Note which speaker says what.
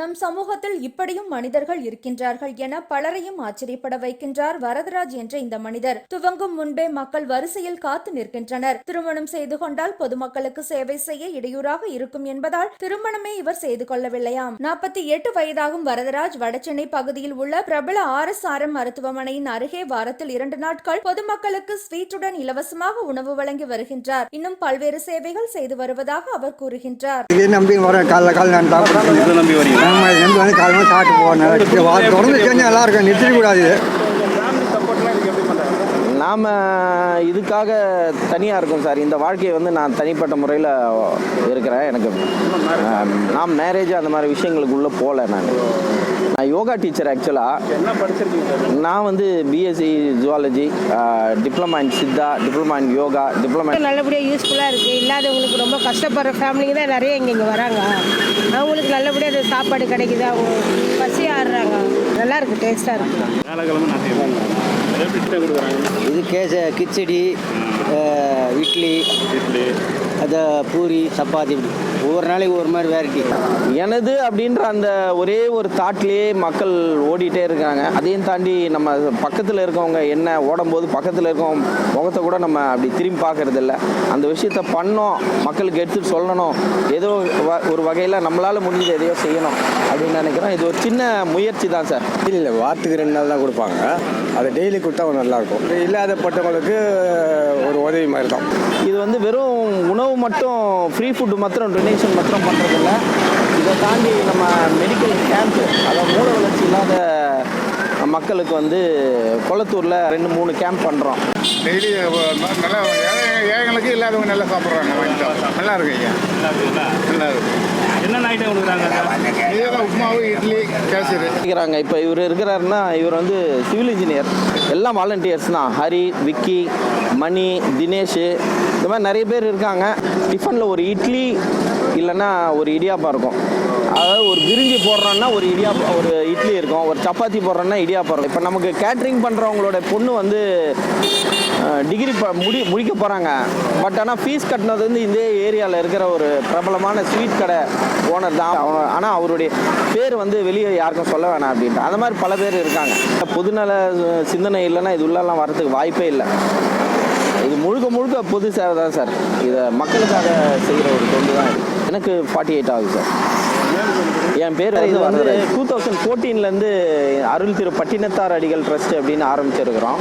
Speaker 1: நம் சமூகத்தில் இப்படியும் மனிதர்கள் இருக்கின்றார்கள் என பலரையும் ஆச்சரியப்பட வைக்கின்றார் வரதராஜ் என்ற இந்த மனிதர். துவங்கும் முன்பே மக்கள் வரிசையில் காத்து நிற்கின்றனர். திருமணம் செய்து கொண்டால் பொதுமக்களுக்கு சேவை செய்ய இடையூறாக இருக்கும் என்பதால் திருமணமே இவர் செய்து கொள்ளவில்லையாம். நாற்பத்தி எட்டு வயதாகும் வரதராஜ் வடசென்னை பகுதியில் உள்ள பிரபல ஆர் எஸ் ஆர் எம் மருத்துவமனையின் அருகே வாரத்தில் இரண்டு நாட்கள் பொதுமக்களுக்கு ஸ்வீட்டுடன் இலவசமாக உணவு வழங்கி வருகின்றார். இன்னும் பல்வேறு சேவைகள் செய்து வருவதாக அவர் கூறுகின்றார்.
Speaker 2: நம்பி
Speaker 3: நம்பி
Speaker 2: வந்து காலையில் சாப்பிட்டு வா தொடர்ந்து செஞ்சு நல்லா இருக்கும் நிறுத்திடக்கூடாது
Speaker 4: நாம் இதுக்காக தனியாக இருக்கோம் சார். இந்த வாழ்க்கையை வந்து நான் தனிப்பட்ட முறையில் இருக்கிறேன். எனக்கு நான் மேரேஜ் அந்த மாதிரி விஷயங்களுக்குள்ளே போகல நான். நான் யோகா டீச்சர் ஆக்சுவலாக
Speaker 3: என்ன படிச்சிருக்கீங்க சார்
Speaker 4: நான் வந்து BSc zoology diploma in Siddha diploma in yoga diploma
Speaker 5: நல்லபடியாக யூஸ்ஃபுல்லாக இருக்குது இல்லாதவங்களுக்கு ரொம்ப கஷ்டப்படுற ஃபேமிலிங்க தான் நிறைய இங்கே இங்கே வராங்க. நல்லபடியாக அது சாப்பாடு கிடைக்குது? அவங்க பசி ஆடுறாங்க. நல்லா
Speaker 3: எப்படி டிஃபன் கொடுக்குறாங்க.
Speaker 6: இது கேச கிச்சடி இட்லி
Speaker 3: இட்லி.
Speaker 6: அது பூரி சப்பாத்தி இப்படி. ஒவ்வொரு நாளைக்கு ஒரு மாதிரி வெரைட்டி
Speaker 4: எனது அப்படின்ற அந்த ஒரே ஒரு தாட்லேயே மக்கள் ஓடிட்டே இருக்காங்க. அதையும் தாண்டி நம்ம பக்கத்தில் இருக்கவங்க என்ன ஓடும்போது பக்கத்தில் இருக்கவங்க முகத்தை கூட நம்ம அப்படி திரும்பி பார்க்கறது இல்ல. அந்த விஷயத்த பண்ணோம் மக்களுக்கு எடுத்துட்டு சொல்லணும். ஏதோ வ- ஒரு வகையில் நம்மளால் முடிஞ்சது எதையோ செய்யணும் அப்படின்னு நினைக்கிறோம். இது ஒரு சின்ன முயற்சி தான் சார்.
Speaker 2: இல்லை இல்லை. வாரத்துக்கு ரெண்டு நாள் தான் கொடுப்பாங்க. அதை டெய்லி கொடுத்தா நல்லாயிருக்கும் இல்லாதப்பட்டவங்களுக்கு ஒரு உதவி மாதிரி தான்.
Speaker 4: இது வந்து வெறும் உணவு மட்டும் ஃப்ரீ ஃபுட்டு மாத்திரம் டொனேஷன் மாத்திரம் பண்ணுறதில்ல இதை தாண்டி நம்ம மெடிக்கல் கேம்ப்பு அதாவது மூல வளர்ச்சி இல்லாத மக்களுக்கு வந்து கொளத்தூரில் ரெண்டு மூணு கேம்ப் பண்ணுறோம்
Speaker 7: டெய்லி நல்லா ஏழை- ஏழைங்களுக்கு இல்லாதவங்க நல்லா சாப்பிட்றாங்க வாங்கி நல்லா இருக்கு ஐயா.
Speaker 3: நல்லா
Speaker 7: இருக்கு.
Speaker 3: என்னென்ன ஐட்டம் கொடுக்குறாங்க சார்
Speaker 7: இதெல்லாம் உப்புமாவு இட்லி கேசரி.
Speaker 4: இருக்கிறாங்க இப்போ இவர் இருக்கிறாருன்னா இவர் வந்து சிவில் இன்ஜினியர் எல்லாம் வாலண்டியர்ஸ் தான். ஹரி விக்கி மணி தினேஷ் இந்த மாதிரி நிறைய பேர் இருக்காங்க. டிஃபனில் ஒரு இட்லி இல்லைன்னா ஒரு இடியாப்பம் இருக்கும். அதாவது ஒரு விரிஞ்சி போடுறோன்னா ஒரு இடியாப்பம் ஒரு இட்லி இருக்கும். ஒரு சப்பாத்தி போடுறோன்னா இடியாப்பம் இருக்கும். இப்போ நமக்கு கேட்ரிங் பண்ணுறவங்களோட பொண்ணு வந்து டிகிரி ப முடி முடிக்க போகிறாங்க பட் ஆனால் ஃபீஸ் கட்டினது வந்து இந்த ஏரியாவில் இருக்கிற ஒரு பிரபலமான ஸ்வீட் கடை ஓனர் தான். ஆனால் அவருடைய பேர் வந்து வெளியே யாருக்கும் சொல்ல வேணாம் அப்படின்ட்டு. அந்த மாதிரி பல பேர் இருக்காங்க. பொதுநல சிந்தனை இல்லைன்னா இது உள்ளெல்லாம் வரதுக்கு வாய்ப்பே இல்லை. இது முழுக்க முழுக்க பொது சேவை தான் சார். இதை மக்களுக்காக செய்கிற ஒரு தொண்டு தான். எனக்கு ஃபார்ட்டி எயிட் ஆகுது சார். என் பேர் இது வந்து டூ தௌசண்ட் ஃபோர்டீன்லேருந்து அருள் திரு பட்டினத்தார் அடிகள் ட்ரஸ்ட் அப்படின்னு ஆரம்பிச்சிருக்கிறோம்.